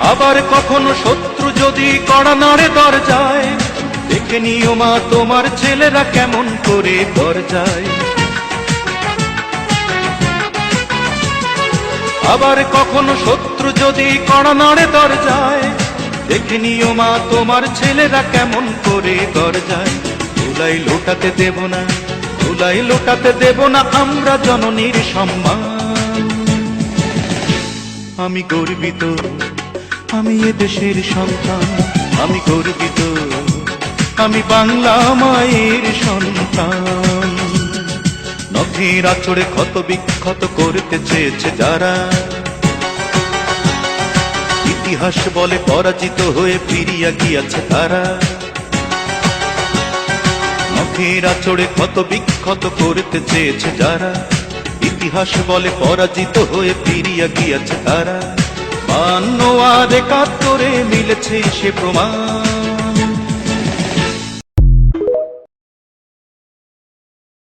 আবার কখনো শত্রু যদি কড়া নাড়ে দরজায়? দেখে নিও মা, তোমার ছেলেরা কেমন করে দরজায়? আবার কখনো শত্রু যদি কড়া নাড়ে দরজায়? দেখে নিও মা, তোমার ছেলেরা কেমন করে দরজায়? ধুলাই লোটাতে দেব না, ধুলাই লোটাতে দেব না, আমরা জননীর সম্মান। আমি গর্বিত। আমি এ দেশের সন্তান, আমি গর্বিত, আমি বাংলা মায়ের সন্তান। নখের আচড়ে ক্ষত বিক্ষত করতে চেয়েছে যারা, ইতিহাস বলে পরাজিত হয়ে ফিরিয়া গিয়াছে তারা। নখের আচড়ে ক্ষত বিক্ষত করতে চেয়েছে যারা, ইতিহাস বলে পরাজিত হয়ে ফিরিয়া গিয়াছে তারা। বান্ন আর একাত্তরে মিলেছে সে প্রমাণ।